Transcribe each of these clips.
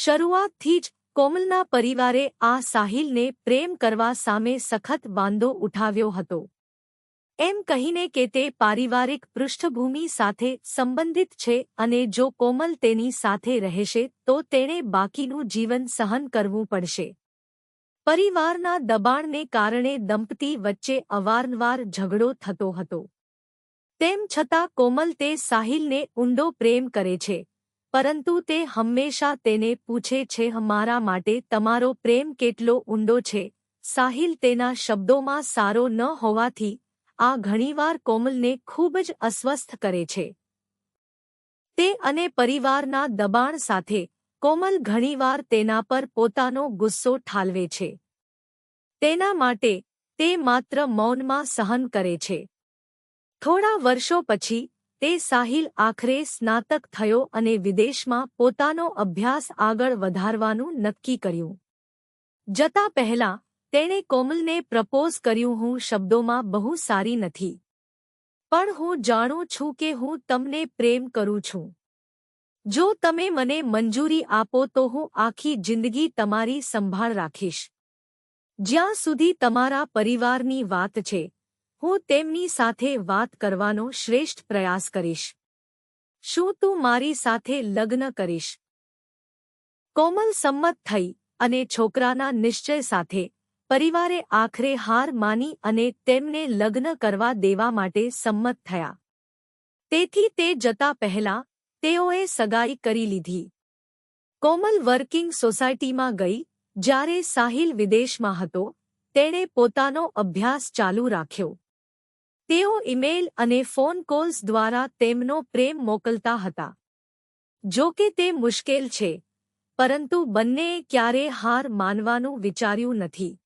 શરૂઆતથી જ કોમલના પરિવારે આ સાહિલને પ્રેમ કરવા સામે સખત વાંધો ઉઠાવ્યો હતો. એમ કહીને કે તે પારિવારિક પૃષ્ઠભૂમિ સાથે સંબંધિત છે અને જો કોમલ તેની સાથે રહેશે તો તેણે બાકીનું જીવન સહન કરવું પડશે. પરિવારના દબાણને કારણે દંપતી વચ્ચે અવારનવાર ઝઘડો થતો હતો. તેમ છતાં કોમલ તે સાહિલને ઊંડો પ્રેમ કરે છે. પરંતુ તે હંમેશા તેને પૂછે છે, મારા માટે તમારો પ્રેમ કેટલો ઊંડો છે? સાહિલ તેના શબ્દોમાં સારો ન હોવાથી આ ઘણીવાર કોમલને ખૂબ જ અસ્વસ્થ કરે છે. તે અને પરિવારના દબાણ સાથે કોમલ ઘણીવાર તેના પર પોતાનો ગુસ્સો ઠાલવે છે. તેના માટે તે માત્ર મૌનમાં સહન કરે છે. થોડા વર્ષો પછી તે સાહિલ આખરે સ્નાતક થયો અને વિદેશમાં પોતાનો અભ્યાસ આગળ વધારવાનું નક્કી કર્યું. જતા પહેલા, તેણે કોમલને પ્રપોઝ કર્યું હું શબ્દોમાં બહુ સારી નથી. પણ હું જાણું છું કે હું તમને પ્રેમ કરું છું. જો તમે મને મંજૂરી આપો તો હું આખી જિંદગી તમારી સંભાળ રાખીશ. જ્યાં સુધી તમારા પરિવારની વાત છે હું તેમની સાથે વાત કરવાનો શ્રેષ્ઠ પ્રયાસ કરીશ. શું તું મારી સાથે લગ્ન કરીશ? કોમલ સંમત થઈ અને છોકરાના નિશ્ચય સાથે પરિવારે આખરે હાર માની અને તેમને લગ્ન કરવા દેવા માટે સંમત થયા. તેથી તે જતા પહેલા તેઓએ સગાઈ કરી લીધી. કોમલ વર્કિંગ સોસાયટીમાં ગઈ, જ્યારે સાહિલ વિદેશમાં હતો, તેણે પોતાનો અભ્યાસ ચાલુ રાખ્યો. તેઓ ઇમેઇલ અને ફોન કોલ્સ દ્વારા તેમનો પ્રેમ મોકલતા હતા. જો કે તે મુશ્કેલ છે, પરંતુ બંનેએ ક્યારે હાર માનવાનું વિચાર્યું નથી.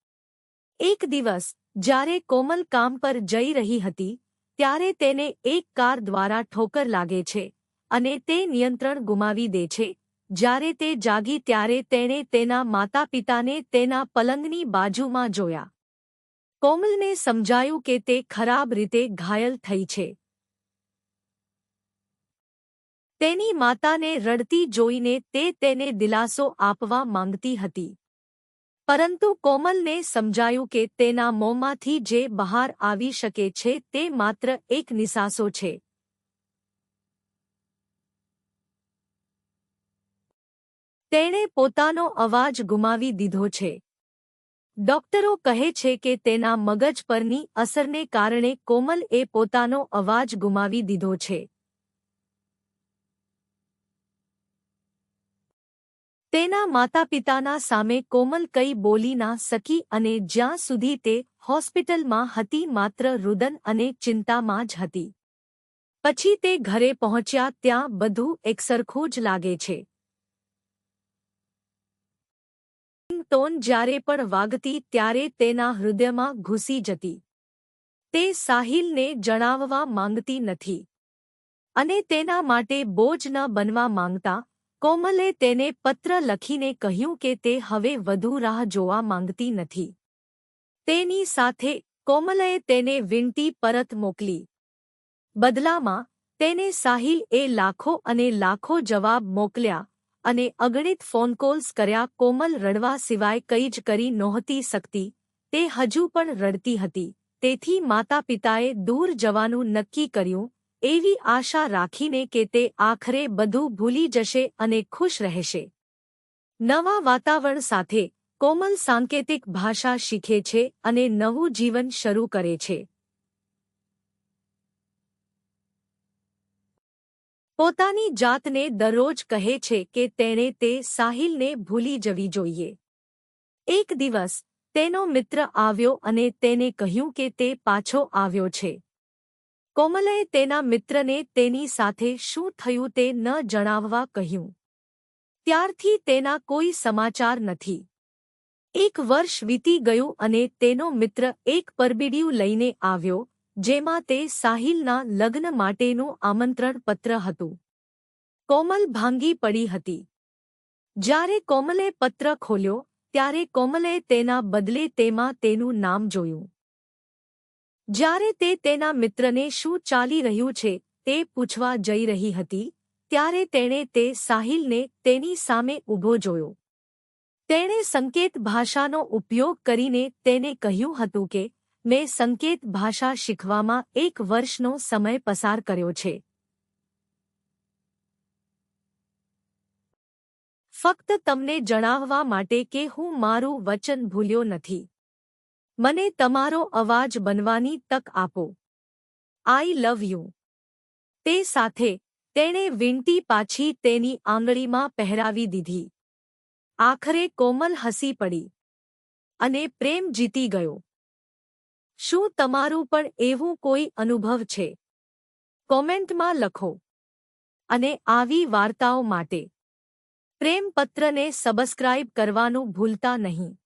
એક દિવસ, જ્યારે કોમલ કામ પર જઈ રહી હતી, ત્યારે તેને એક કાર દ્વારા ઠોકર લાગે છે અને તે નિયંત્રણ ગુમાવી દે છે. જ્યારે તે જાગી ત્યારે તેણે તેના માતા પિતાને તેના પલંગની બાજુમાં જોયા. કોમલને સમજાયું કે તે ખરાબ રીતે ઘાયલ થઈ છે. તેની માતાને રડતી જોઈને તે તેને દિલાસો આપવા માંગતી હતી. પરંતુ કોમલને સમજાયું કે તેના મોંમાંથી જે બહાર આવી શકે છે તે માત્ર એક નિસાસો છે. તેણે પોતાનો અવાજ ગુમાવી દીધો છે. ડોક્ટરો કહે છે કે તેના મગજ પરની અસરને કારણે કોમલ એ પોતાનો અવાજ ગુમાવી દીધો છે. તેના માતાપિતાના સામે કોમલ કઈ બોલી ના શકી અને જ્યાં સુધી તે હોસ્પિટલમાં હતી માત્ર રુદન અને ચિંતામાં જ હતી. પછી તે ઘરે પહોંચ્યા ત્યાં બધું એકસરખું જ લાગે છે. ટોન જ્યારે પણ વાગતી ત્યારે તેના હૃદયમાં ઘૂસી જતી. તે સાહિલને જણાવવા માંગતી નથી. અને તેના માટે બોજ ન બનવા માંગતા, કોમલે તેને પત્ર લખીને કહ્યું કે તે હવે વધુ રાહ જોવા માંગતી નથી. તેની સાથે કોમલે તેને વિનંતી પરત મોકલી. બદલામાં, તેને સાહિલ એ લાખો અને લાખો જવાબ મોકલ્યા. અને અગણિત ફોન કોલ્સ કર્યા કોમલ રડવા સિવાય કંઈ જ કરી નહોતી શકતી. તે હજુ પણ રડતી હતી. તેથી માતા પિતાએ દૂર જવાનું નક્કી કર્યું. એવી આશા રાખીને કે તે આખરે બધું ભૂલી જશે અને ખુશ રહેશે. નવા વાતાવરણ સાથે કોમલ સાંકેતિક ભાષા શીખે છે અને નવું જીવન શરૂ કરે છે. પોતાની જાતને દરરોજ કહે છે કે તેણે તે સાહિલને ભૂલી જવી જોઈએ. એક દિવસ, તેનો મિત્ર આવ્યો અને તેને કહ્યું કે તે પાછો આવ્યો છે. કોમલે તેના મિત્રને તેની સાથે શું થયું તે ન જણાવવા કહ્યું. ત્યારથી તેના કોઈ સમાચાર નથી. એક વર્ષ વીતી ગયું અને તેનો મિત્ર એક પરબીડિયું લઈને આવ્યો જેમાં તે સાહિલના લગ્ન માટેનું આમંત્રણ પત્ર હતું. કોમલ ભાંગી પડી હતી. જ્યારે કોમલે પત્ર ખોલ્યો, ત્યારે કોમલે તેના બદલે તેમાં તેનું નામ જોયું. જ્યારે તે તેના મિત્રને શું ચાલી રહ્યું છે તે પૂછવા જઈ રહી હતી, ત્યારે તેણે તે સાહિલને તેની સામે ઊભો જોયો. તેણે સંકેત ભાષાનો ઉપયોગ કરીને તેને કહ્યું હતું કે મેં સંકેત ભાષા શીખવામાં એક વર્ષનો સમય પસાર કર્યો છે. ફક્ત તમને જણાવવા માટે કે હું મારું વચન ભૂલ્યો નથી. મને તમારો અવાજ બનવાની તક આપો. આઈ લવ યુ તે સાથે, તેણે વિંટી પાછી તેની આંગળીમાં પહેરાવી દીધી. આખરે કોમલ હસી પડી. અને પ્રેમ જીતી ગયો. શું તમારું પણ એવું કોઈ અનુભવ છે? કોમેન્ટમાં લખો. અને આવી વાર્તાઓ માટે. પ્રેમપત્રને સબસ્ક્રાઇબ કરવાનું ભૂલતા નહીં.